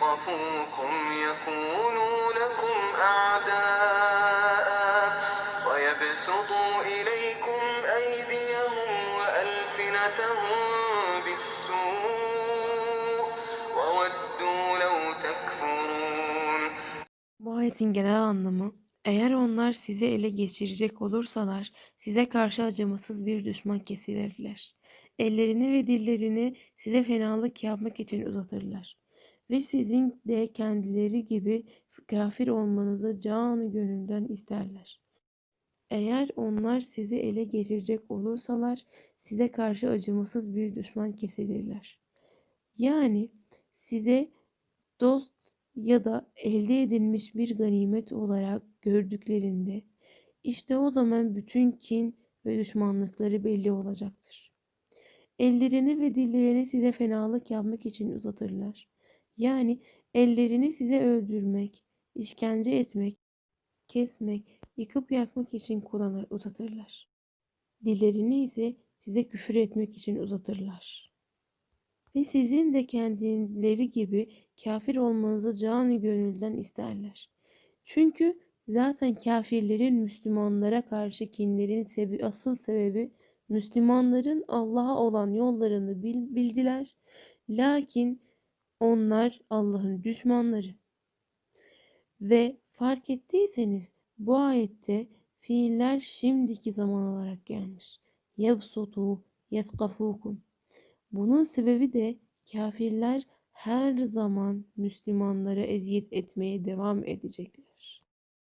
خافوكم يكونوا لكم أعداء ويبسطوا إليكم أيديهم وألسنتهم بالسوء وودوا لو تكفرون Bu ayetin genel anlamı, eğer onlar sizi ele geçirecek olursalar, size karşı acımasız bir düşman kesilirler. Ellerini ve dillerini size fenalık yapmak için uzatırlar. Ve sizin de kendileri gibi kafir olmanızı canı gönülden isterler. Eğer onlar sizi ele geçirecek olursalar, size karşı acımasız bir düşman kesilirler. Yani size dost ya da elde edilmiş bir ganimet olarak gördüklerinde, işte o zaman bütün kin ve düşmanlıkları belli olacaktır. Ellerini ve dillerini size fenalık yapmak için uzatırlar. Yani ellerini size öldürmek, işkence etmek, kesmek, yıkıp yakmak için kullanır, uzatırlar. Dillerini ise size küfür etmek için uzatırlar. Ve sizin de kendileri gibi kafir olmanızı canı gönülden isterler. Çünkü zaten kafirlerin Müslümanlara karşı kinlerin sebebi, asıl sebebi Müslümanların Allah'a olan yollarını bil- bildiler. Lakin onlar Allah'ın düşmanları. Ve fark ettiyseniz bu ayette fiiller şimdiki zaman olarak gelmiş. Yebsutu yefkafukum. Bunun sebebi de kafirler her zaman Müslümanlara eziyet etmeye devam edecekler.